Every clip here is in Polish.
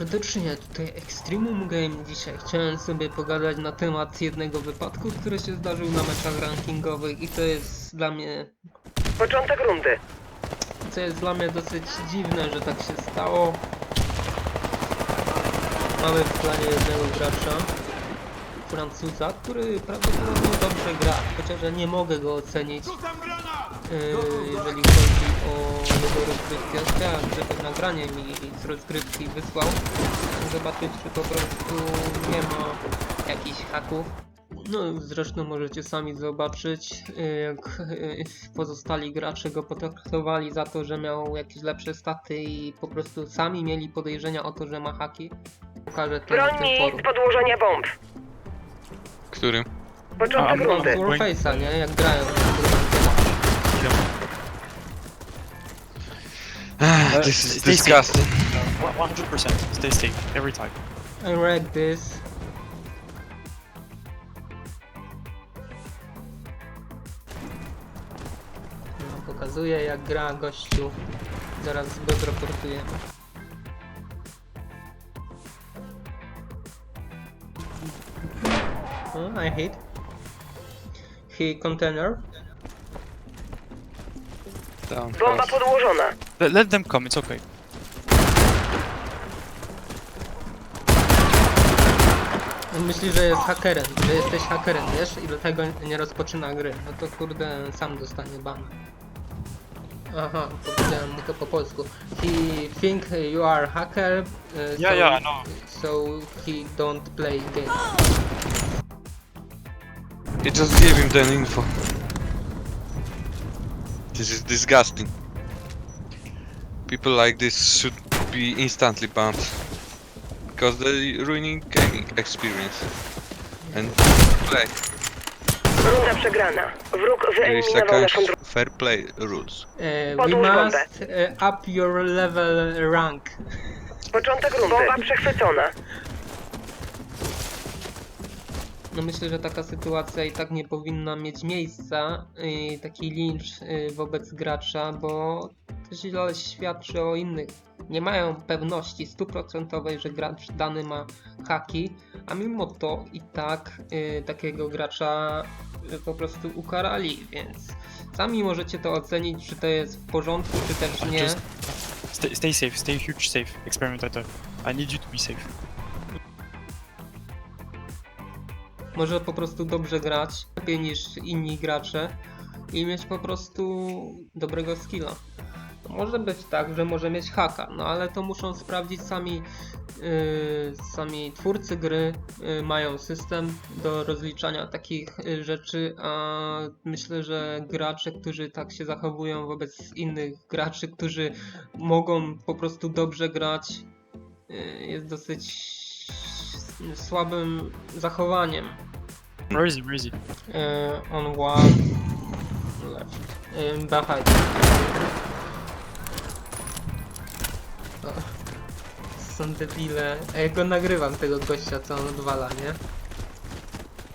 serdecznie, tutaj Extremum Game. Dzisiaj chciałem sobie pogadać na temat jednego wypadku, który się zdarzył na meczach rankingowych i to jest dla mnie, Początek rundy. to jest dla mnie dosyć dziwne, że tak się stało. Mamy w planie jednego gracza, Francuza, który prawdopodobnie dobrze gra, chociaż ja nie mogę go ocenić, jeżeli chodzi o jego rozgrywkę. Chciałem, żeby nagranie mi z rozgrywki wysłał, zobaczyć, czy po prostu nie ma jakichś haków. No, zresztą możecie sami zobaczyć, yy, jak yy, pozostali gracze go potraktowali za to, że miał jakieś lepsze staty i po prostu sami mieli podejrzenia o to, że ma haki. Pokażę to na Broń tym miejsc forum. podłożenia bomb. Którym? Początek rundy. Warface'a, nie? Jak grają. Ah, this is stay safe. disgusting. One hundred percent. Stay safe every time. I read this. No, pokazuje jak gra gościu. Zaraz go zraportujemy. Oh, I hit. He container. Down Bomba fast. podłożona. Let, let them come. It's okay. On myśli, że jest hakerem, że jesteś hakerem, wiesz? I dlatego nie rozpoczyna gry. No to kurde, sam dostanie bana. Aha, powiedziałem mu to po polsku. He think you are hacker, Yeah, so, yeah, I know. so he don't play game. It just gave him the info. This is disgusting. People like this should be instantly banned. Because they're ruining gaming experience. And play. Runda przegrana. Wróg There is wyeliminował like naszą drugą. fair play rules. Uh, we Podłóż bombę. must uh, up your level rank. Początek rundy. Bomba przechwycona. No myślę, że taka sytuacja i tak nie powinna mieć miejsca, i taki lincz y, wobec gracza, bo to źle świadczy o innych. Nie mają pewności stuprocentowej, że gracz dany ma haki, a mimo to i tak y, takiego gracza y, po prostu ukarali, więc sami możecie to ocenić, czy to jest w porządku, czy też nie. Just stay, stay safe. Stay huge safe. Experimentator. I need you to be safe. Może po prostu dobrze grać, lepiej niż inni gracze i mieć po prostu dobrego skilla. Może być tak, że może mieć haka, no ale to muszą sprawdzić sami, yy, sami twórcy gry, yy, mają system do rozliczania takich yy, rzeczy, a myślę, że gracze, którzy tak się zachowują wobec innych graczy, którzy mogą po prostu dobrze grać, yy, jest dosyć słabym zachowaniem. Where is he? Where is he? Uh, on one left. Um, behind. O, Są debile. A ja go nagrywam tego gościa, co on odwala, nie?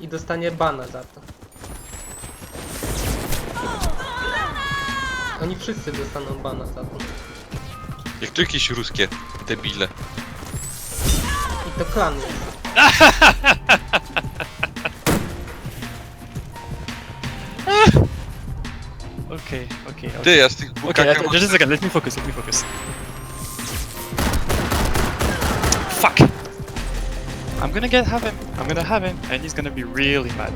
I dostanie bana za to. Oni wszyscy dostaną bana za to. Jak to jakieś ruskie debile. I to klan jest. Okay. Okay. Okay. Ty, ja z tych Okay. bukaka uh, just a second. Let me focus. Let me focus. Fuck. I'm gonna get have him. I'm gonna have him, and he's gonna be really mad.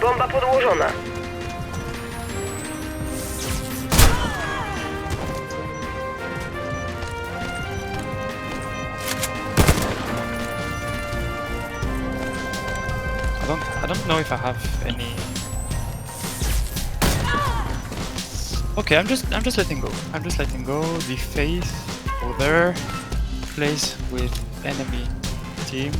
Bomba podłożona. I don't. I don't know if I have any. Okay, I'm just. I'm just letting go. I'm just letting go. The faith over there with enemy team.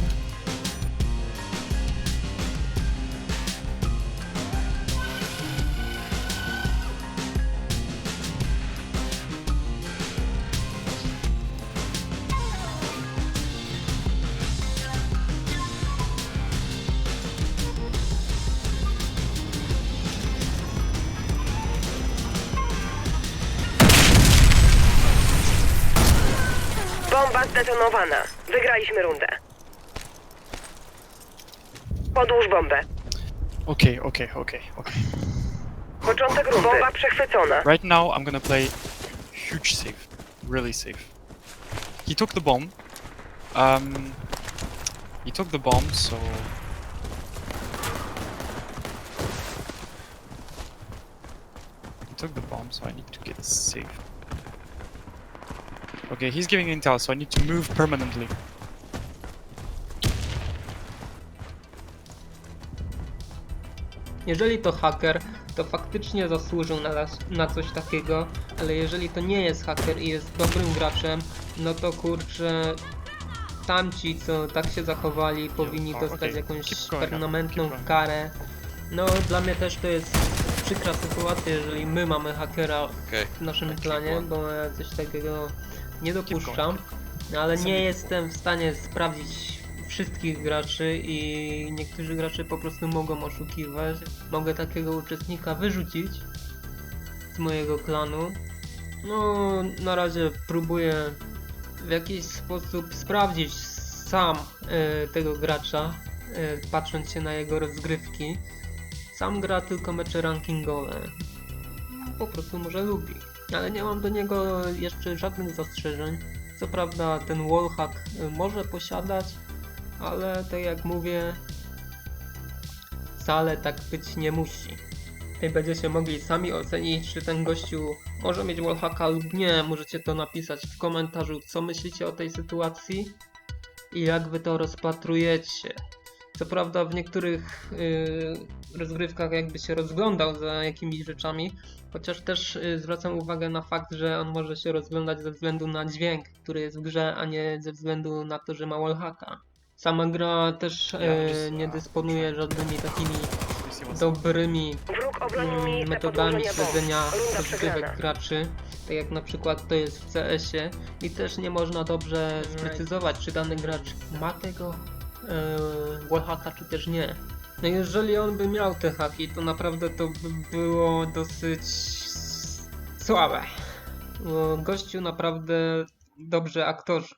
Zdetonowana. Wygraliśmy rundę. Podłóż bombę. Okay, okay, okay, okay. Początek rundy. Bomba przechwycona. Right now, I'm gonna play huge safe, really safe. He took the bomb. Um, he took the bomb, so he took the bomb, so I need to get safe. Okay, he's giving intel, so I need to move permanently. Jeżeli to haker, to faktycznie zasłużył na, na coś takiego, ale jeżeli to nie jest haker i jest dobrym graczem, no to kurczę, tamci co tak się zachowali powinni dostać jakąś permanentną karę. No dla mnie też to jest przykra sytuacja, jeżeli my mamy hakera w naszym planie, bo ja coś takiego nie dopuszczam, ale nie jestem w stanie sprawdzić wszystkich graczy i niektórzy gracze po prostu mogą oszukiwać. Mogę takiego uczestnika wyrzucić z mojego klanu. No, na razie próbuję w jakiś sposób sprawdzić sam e, tego gracza, e, patrząc się na jego rozgrywki. Sam gra tylko mecze rankingowe. Po prostu może lubi. Ale nie mam do niego jeszcze żadnych zastrzeżeń. Co prawda ten wallhack y, może posiadać, ale tak jak mówię, wcale tak być nie musi. I będziecie mogli sami ocenić, czy ten gościu może mieć wallhacka lub nie. Możecie to napisać w komentarzu, co myślicie o tej sytuacji i jak wy to rozpatrujecie. Co prawda w niektórych yy, rozgrywkach jakby się rozglądał za jakimiś rzeczami, chociaż też yy, zwracam uwagę na fakt, że on może się rozglądać ze względu na dźwięk, który jest w grze, a nie ze względu na to, że ma wallhacka. Sama gra też yy, nie dysponuje żadnymi takimi dobrymi mm, metodami śledzenia rozgrywek graczy, tak jak na przykład to jest w CS-ie i też nie można dobrze sprecyzować, czy dany gracz ma tego yy, wallhacka, czy też nie. No jeżeli on by miał te haki, to naprawdę to by było dosyć słabe. Bo gościu naprawdę dobrze aktorzy.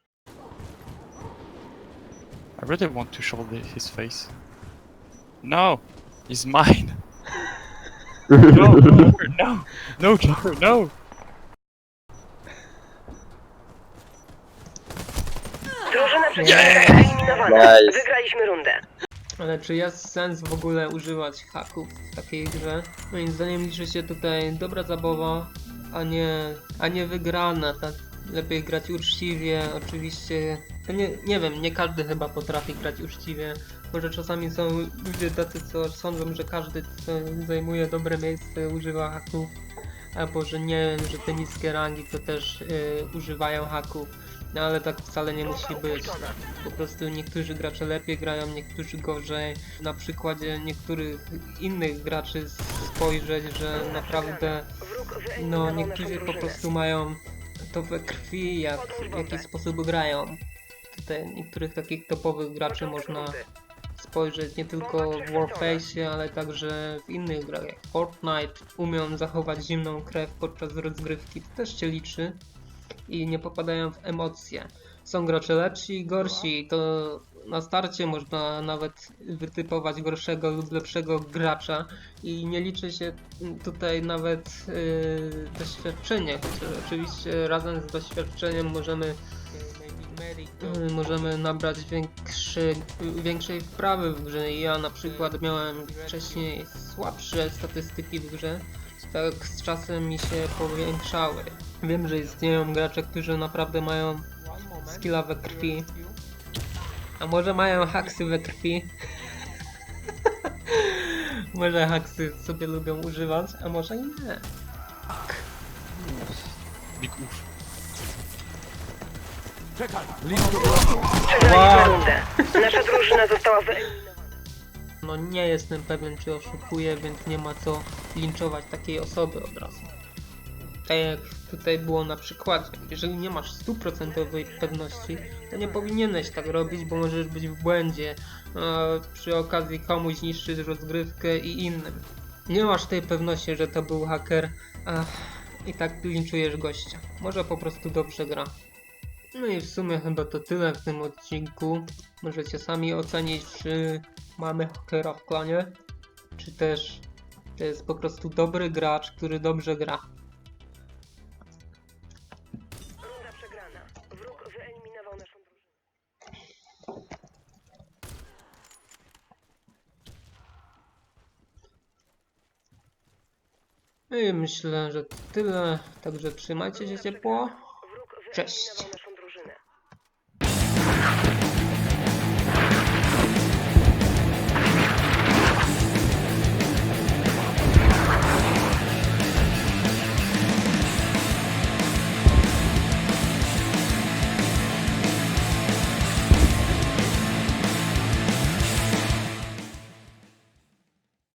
I really want to show the, his face. No, he's mine. no, Joker, no, no, Joker, no. Drużyna przeciwnika wyeliminowana. Nice. Wygraliśmy rundę. Ale czy jest sens w ogóle używać haków w takiej grze? Moim zdaniem liczy się tutaj dobra zabawa, a nie, a nie wygrana. Tak? Lepiej grać uczciwie, oczywiście. To nie, nie wiem, nie każdy chyba potrafi grać uczciwie. Może czasami są ludzie tacy, co sądzą, że każdy, kto zajmuje dobre miejsce, używa haków. Albo że nie wiem, że te niskie rangi to też y, używają haków. No ale tak wcale nie musi być. Po prostu niektórzy gracze lepiej grają, niektórzy gorzej. Na przykładzie niektórych innych graczy spojrzeć, że naprawdę no niektórzy po prostu mają to we krwi, jak, w jaki sposób grają. Tutaj niektórych takich topowych graczy można spojrzeć nie tylko w Warface, ale także w innych grach jak Fortnite. Umią zachować zimną krew podczas rozgrywki, to też się liczy i nie popadają w emocje. Są gracze lepsi i gorsi, to na starcie można nawet wytypować gorszego lub lepszego gracza i nie liczy się tutaj nawet yy, doświadczenie, oczywiście razem z doświadczeniem możemy yy, możemy nabrać większy, większej wprawy w grze. Ja na przykład miałem wcześniej słabsze statystyki w grze, tak z czasem mi się powiększały. Wiem, że istnieją gracze, którzy naprawdę mają skilla we krwi. A może mają haksy we krwi? może haksy sobie lubią używać, a może i nie. Big oof. Przegraliśmy Wow. Nasza drużyna została wyeliminowana. No nie jestem pewien, czy oszukuje, więc nie ma co linczować takiej osoby od razu. Tak jak tutaj było na przykładzie, jeżeli nie masz stuprocentowej pewności, to nie powinieneś tak robić, bo możesz być w błędzie, a przy okazji komuś niszczyć rozgrywkę i innym. Nie masz tej pewności, że to był haker, a i tak linczujesz gościa. Może po prostu dobrze gra. No i w sumie chyba to tyle w tym odcinku. Możecie sami ocenić, czy mamy hakera w klanie, czy też to jest po prostu dobry gracz, który dobrze gra. Runda przegrana. Wróg wyeliminował naszą drużynę. No i myślę, że to tyle. Także trzymajcie się ciepło. Cześć.